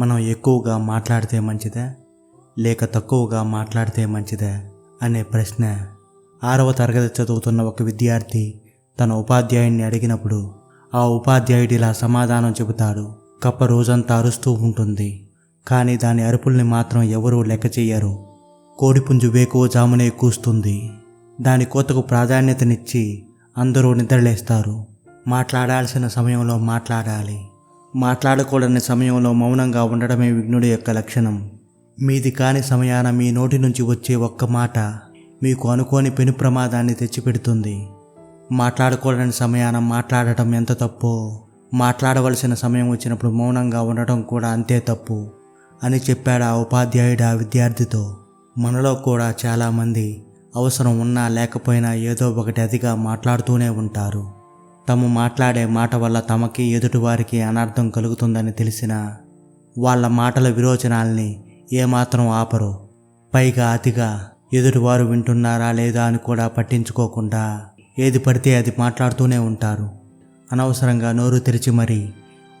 మనం ఎక్కువగా మాట్లాడితే మంచిదా లేక తక్కువగా మాట్లాడితే మంచిదా అనే ప్రశ్న ఆరవ తరగతి చదువుతున్న ఒక విద్యార్థి తన ఉపాధ్యాయుడిని అడిగినప్పుడు ఆ ఉపాధ్యాయుడు ఇలా సమాధానం చెబుతాడు. కప్ప రోజంతా అరుస్తూ ఉంటుంది. కానీ దాని అరుపుల్ని మాత్రం ఎవరూ లెక్క చేయరు కోడిపుంజు వేకువ జామునే కూస్తుంది. దాని కోతకు ప్రాధాన్యతనిచ్చి అందరూ నిద్రలేస్తారు. మాట్లాడాల్సిన సమయంలో మాట్లాడాలి. మాట్లాడకూడని సమయంలో మౌనంగా ఉండడమే విఘ్నుడి యొక్క లక్షణం. మీది కాని సమయాన మీ నోటి నుంచి వచ్చే ఒక్క మాట మీకు అనుకోని పెను ప్రమాదాన్ని తెచ్చిపెడుతుంది. మాట్లాడకూడని సమయాన మాట్లాడటం ఎంత తప్పో మాట్లాడవలసిన సమయం వచ్చినప్పుడు మౌనంగా ఉండటం కూడా అంతే తప్పు అని చెప్పాడు ఆ ఉపాధ్యాయుడు ఆ విద్యార్థితో. మనలో కూడా చాలామంది అవసరం ఉన్నా లేకపోయినా ఏదో ఒకటి అతిగా మాట్లాడుతూనే ఉంటారు. తాము మాట్లాడే మాట వల్ల తమకి ఎదుటివారికి అనర్థం కలుగుతుందని తెలిసినా వాళ్ళ మాటల విరోచనాల్ని ఏమాత్రం ఆపరు. పైగా అతిగా ఎదుటివారు వింటున్నారా లేదా అని కూడా పట్టించుకోకుండా ఏది పడితే అది మాట్లాడుతూనే ఉంటారు. అనవసరంగా నోరు తెరిచి మరి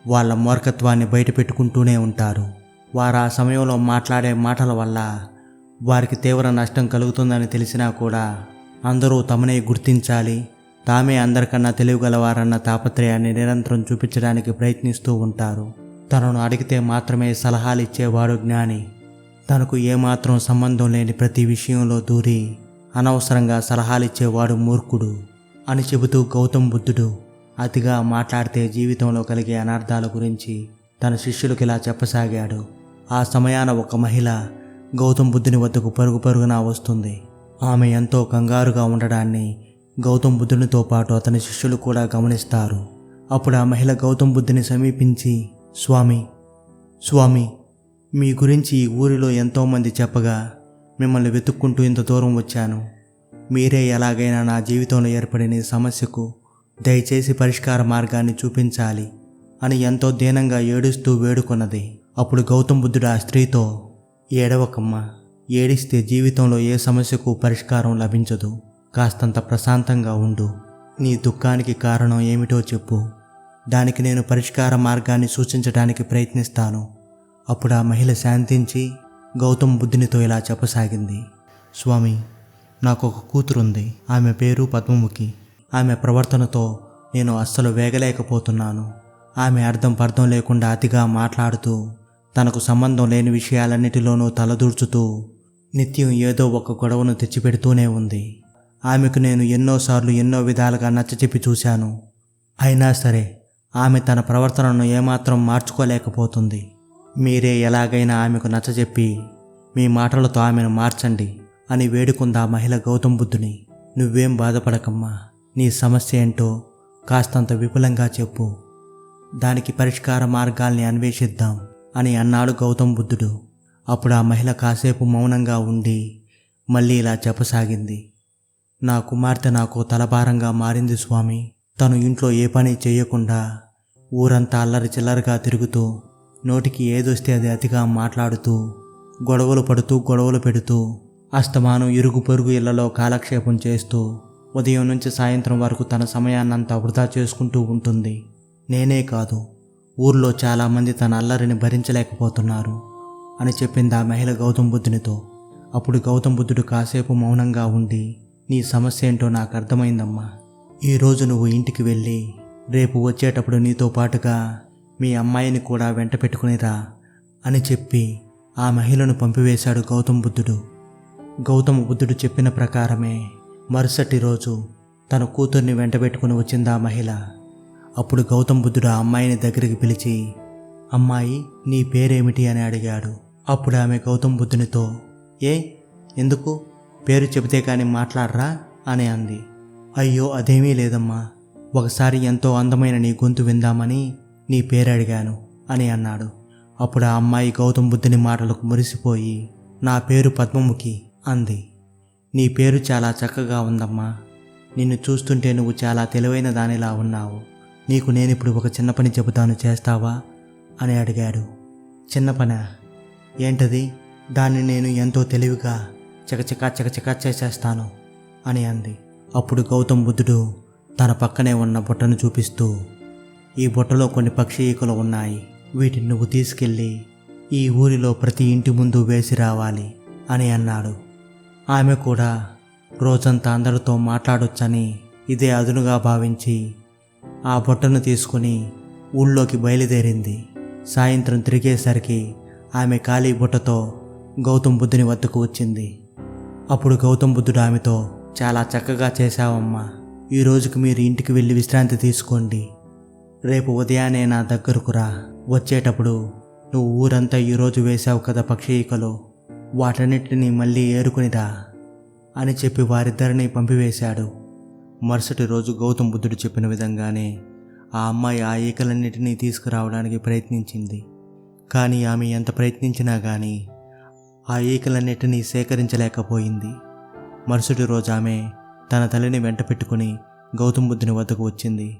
వాళ్ళ మూర్ఖత్వాన్ని బయట పెట్టుకుంటూనే ఉంటారు. వారు ఆ సమయంలో మాట్లాడే మాటల వల్ల వారికి తీవ్ర నష్టం కలుగుతుందని తెలిసినా కూడా అందరూ తమనే గుర్తించాలి తామే అందరికన్నా తెలియగలవారన్న తాపత్రయాన్ని నిరంతరం చూపించడానికి ప్రయత్నిస్తూ ఉంటారు. తనను అడిగితే మాత్రమే సలహాలు ఇచ్చేవాడు జ్ఞాని. తనకు ఏమాత్రం సంబంధం లేని ప్రతి విషయంలో దూరి అనవసరంగా సలహాలిచ్చేవాడు మూర్ఖుడు అని చెబుతూ గౌతమ్ బుద్ధుడు అతిగా మాట్లాడితే జీవితంలో కలిగే అనర్థాల గురించి తన శిష్యులకు ఇలా చెప్పసాగాడు. ఆ సమయాన ఒక మహిళ గౌతమ్ బుద్ధుని వద్దకు పరుగు పరుగున వస్తుంది. ఆమె ఎంతో కంగారుగా ఉండడాన్ని గౌతమ్ బుద్ధునితో పాటు అతని శిష్యులు కూడా గమనిస్తారు. అప్పుడు ఆ మహిళ గౌతమ్ బుద్ధుని సమీపించి స్వామి స్వామి మీ గురించి ఈ ఊరిలో ఎంతోమంది చెప్పగా మిమ్మల్ని వెతుక్కుంటూ ఇంత దూరం వచ్చాను. మీరే ఎలాగైనా నా జీవితంలో ఏర్పడిన సమస్యకు దయచేసి పరిష్కార మార్గాన్ని చూపించాలి అని ఎంతో దీనంగా ఏడుస్తూ వేడుకున్నది. అప్పుడు గౌతమ్ బుద్ధుడు ఆ స్త్రీతో ఏడవకమ్మ ఏడిస్తే జీవితంలో ఏ సమస్యకు పరిష్కారం లభించదు. కాస్తంత ప్రశాంతంగా ఉండు. నీ దుఃఖానికి కారణం ఏమిటో చెప్పు. దానికి నేను పరిష్కార మార్గాన్ని సూచించడానికి ప్రయత్నిస్తాను. అప్పుడు ఆ మహిళ శాంతించి గౌతమ్ బుద్ధునితో ఇలా చెప్పసాగింది. స్వామి నాకు ఒక కూతురుంది. ఆమె పేరు పద్మముఖి. ఆమె ప్రవర్తనతో నేను అస్సలు వేగలేకపోతున్నాను. ఆమె అర్థం పర్థం లేకుండా అతిగా మాట్లాడుతూ తనకు సంబంధం లేని విషయాలన్నిటిలోనూ తలదూర్చుతూ నిత్యం ఏదో ఒక గొడవను తెచ్చిపెడుతూనే ఉంది. ఆమెకు నేను ఎన్నోసార్లు ఎన్నో విధాలుగా నచ్చచెప్పి చూశాను. అయినా సరే ఆమె తన ప్రవర్తనను ఏమాత్రం మార్చుకోలేకపోతుంది. మీరే ఎలాగైనా ఆమెకు నచ్చజెప్పి మీ మాటలతో ఆమెను మార్చండి అని వేడుకుందా మహిళ గౌతమ్ బుద్ధుని. నువ్వేం బాధపడకమ్మా నీ సమస్య ఏంటో కాస్తంత విపులంగా చెప్పు. దానికి పరిష్కార మార్గాల్ని అన్వేషిద్దాం అని అన్నాడు గౌతమ్ బుద్ధుడు. అప్పుడు ఆ మహిళ కాసేపు మౌనంగా ఉండి మళ్ళీ ఇలా చెప్పసాగింది. నా కుమార్తె నాకు తలభారంగా మారింది స్వామి. తను ఇంట్లో ఏ పని చేయకుండా ఊరంతా అల్లరి చిల్లరగా తిరుగుతూ నోటికి ఏదొస్తే అది అతిగా మాట్లాడుతూ గొడవలు పడుతూ గొడవలు పెడుతూ అస్తమానం ఇరుగు పొరుగు ఇళ్ళలో కాలక్షేపం చేస్తూ ఉదయం నుంచి సాయంత్రం వరకు తన సమయాన్నంతా వృధా చేసుకుంటూ ఉంటుంది. నేనే కాదు ఊర్లో చాలామంది తన అల్లరిని భరించలేకపోతున్నారు అని చెప్పింది ఆ మహిళ గౌతమ్ బుద్ధునితో. అప్పుడు గౌతమ్ బుద్ధుడు కాసేపు మౌనంగా ఉండి నీ సమస్య ఏంటో నాకు అర్థమైందమ్మా. ఈరోజు నువ్వు ఇంటికి వెళ్ళి రేపు వచ్చేటప్పుడు నీతో పాటుగా మీ అమ్మాయిని కూడా వెంట పెట్టుకునిరా అని చెప్పి ఆ మహిళను పంపివేశాడు గౌతమ్ బుద్ధుడు. గౌతమ బుద్ధుడు చెప్పిన ప్రకారమే మరుసటి రోజు తన కూతుర్ని వెంటబెట్టుకుని వచ్చింది ఆ మహిళ. అప్పుడు గౌతమ్ బుద్ధుడు ఆ అమ్మాయిని దగ్గరికి పిలిచి అమ్మాయి నీ పేరేమిటి? అని అడిగాడు. అప్పుడు ఆమె గౌతమ్ బుద్ధునితో ఏ ఎందుకు? పేరు చెబితే కానీ మాట్లాడరా? అని అంది. అయ్యో అదేమీ లేదమ్మా. ఒకసారి ఎంతో అందమైన నీ గొంతు విందామని నీ పేరు అడిగాను అని అన్నాడు. అప్పుడు ఆ అమ్మాయి గౌతమ్ బుద్ధుని మాటలకు మురిసిపోయి నా పేరు పద్మముఖి అంది. నీ పేరు చాలా చక్కగా ఉందమ్మా. నిన్ను చూస్తుంటే నువ్వు చాలా తెలివైన దానిలా ఉన్నావు. నీకు నేనిప్పుడు ఒక చిన్న పని చెబుతాను చేస్తావా? అని అడిగాడు. చిన్న పన? ఏంటది? దాన్ని నేను ఎంతో తెలివిగా చకచకా చకచకా చేసేస్తాను అని అంది. అప్పుడు గౌతమ్ బుద్ధుడు తన పక్కనే ఉన్న బుట్టను చూపిస్తూ ఈ బుట్టలో కొన్ని పక్షి ఈకలు ఉన్నాయి. వీటిని నువ్వు తీసుకెళ్ళి ఈ ఊరిలో ప్రతి ఇంటి ముందు వేసి రావాలి అని అన్నాడు. ఆమె కూడా రోజంతా అందరితో మాట్లాడొచ్చని ఇదే అదునుగా భావించి ఆ బొట్టను తీసుకుని ఊళ్ళోకి బయలుదేరింది. సాయంత్రం తిరిగేసరికి ఆమె ఖాళీ బుట్టతో గౌతమ్ బుద్ధుని వద్దకు వచ్చింది. అప్పుడు గౌతమ్ బుద్ధుడు ఆమెతో చాలా చక్కగా చేశావమ్మా. ఈ రోజుకి మీరు ఇంటికి వెళ్ళి విశ్రాంతి తీసుకోండి. రేపు ఉదయాన్నే నా దగ్గరకు రా. వచ్చేటప్పుడు నువ్వు ఊరంతా ఈరోజు వేశావు కదా పక్షి ఈకలు వాటన్నిటిని మళ్ళీ ఏరుకునిరా అని చెప్పి వారిద్దరిని పంపివేశాడు. మరుసటి రోజు గౌతమ్ బుద్ధుడు చెప్పిన విధంగానే ఆ అమ్మాయి ఆ ఈకలన్నిటినీ తీసుకురావడానికి ప్రయత్నించింది. కానీ ఆమె ఎంత ప్రయత్నించినా కానీ ఆ ఈకలన్నిటినీ సేకరించలేకపోయింది. మరుసటి రోజు ఆమె తన తల్లిని వెంట పెట్టుకుని గౌతమ్ బుద్ధుని వద్దకు వచ్చింది.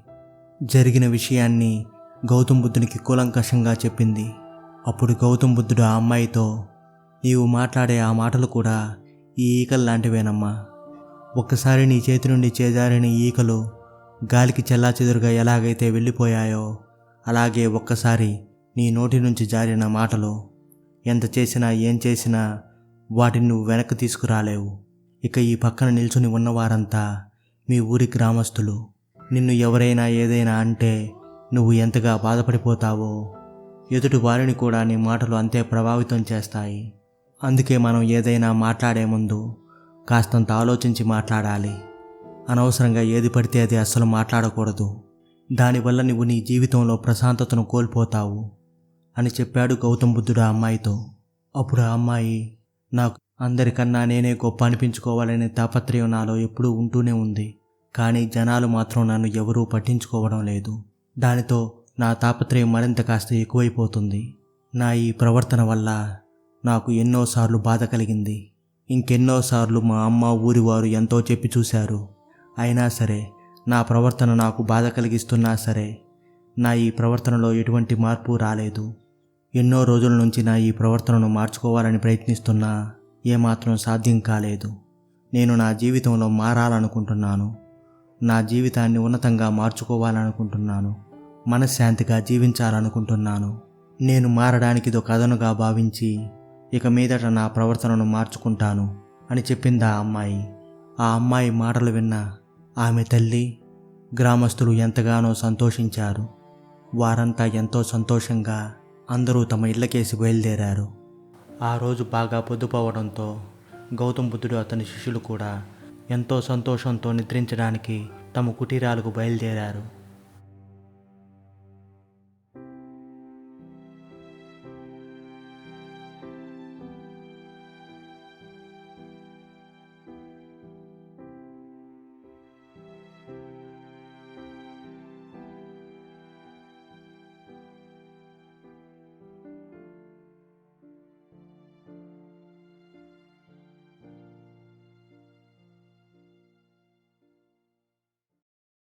జరిగిన విషయాన్ని గౌతమ్ బుద్ధునికి కూలంకషంగా చెప్పింది. అప్పుడు గౌతమ్ బుద్ధుడు ఆ అమ్మాయితో నీవు మాట్లాడే ఆ మాటలు కూడా ఈ ఈకలు లాంటివేనమ్మా. ఒక్కసారి నీ చేతి నుండి చేజారిన ఈకలు గాలికి చెల్లాచెదురుగా ఎలాగైతే వెళ్ళిపోయాయో అలాగే ఒక్కసారి నీ నోటి నుంచి జారిన మాటలు ఎంత చేసినా ఏం చేసినా వాటిని నువ్వు వెనక్కి తీసుకురాలేవు. ఇక ఈ పక్కన నిల్చుని ఉన్నవారంతా మీ ఊరి గ్రామస్తులు. నిన్ను ఎవరైనా ఏదైనా అంటే నువ్వు ఎంతగా బాధపడిపోతావో ఎదుటి వారిని కూడా నీ మాటలు అంతే ప్రభావితం చేస్తాయి. అందుకే మనం ఏదైనా మాట్లాడే ముందు కాస్తంత ఆలోచించి మాట్లాడాలి. అనవసరంగా ఏది పడితే అది అస్సలు మాట్లాడకూడదు. దానివల్ల నువ్వు నీ జీవితంలో ప్రశాంతతను కోల్పోతావు. అని చెప్పాడు గౌతమ్ బుద్ధుడు ఆ అమ్మాయితో. అప్పుడు ఆ అమ్మాయి నాకు అందరికన్నా నేనే గొప్ప అనిపించుకోవాలనే తాపత్రయం నాలో ఎప్పుడూ ఉంటూనే ఉంది. కానీ జనాలు మాత్రం నన్ను ఎవరూ పట్టించుకోవడం లేదు. దానితో నా తాపత్రయం మరింత కాస్త ఎక్కువైపోతుంది. నా ఈ ప్రవర్తన వల్ల నాకు ఎన్నోసార్లు బాధ కలిగింది. ఇంకెన్నోసార్లు మా అమ్మ ఊరివారు ఎంతో చెప్పి చూశారు. అయినా సరే నా ప్రవర్తన నాకు బాధ కలిగిస్తున్నా సరే నా ఈ ప్రవర్తనలో ఎటువంటి మార్పు రాలేదు. ఎన్నో రోజుల నుంచి నా ఈ ప్రవర్తనను మార్చుకోవాలని ప్రయత్నిస్తున్నా ఏమాత్రం సాధ్యం కాలేదు. నేను నా జీవితంలో మారాలనుకుంటున్నాను. నా జీవితాన్ని ఉన్నతంగా మార్చుకోవాలనుకుంటున్నాను. మనశ్శాంతిగా జీవించాలనుకుంటున్నాను. నేను మారడానికి ఇది ఒక అదనుగా భావించి ఇక మీదట నా ప్రవర్తనను మార్చుకుంటాను అని చెప్పింది ఆ అమ్మాయి. ఆ అమ్మాయి మాటలు విన్న ఆమె తల్లి గ్రామస్తులు ఎంతగానో సంతోషించారు. వారంతా ఎంతో సంతోషంగా అందరూ తమ ఇళ్ళకేసి బయలుదేరారు. ఆ రోజు బాగా పొద్దుపోవడంతో గౌతమ్ బుద్ధుడు అతని శిష్యులు కూడా ఎంతో సంతోషంతో నిద్రించడానికి తమ కుటీరాలకు బయలుదేరారు.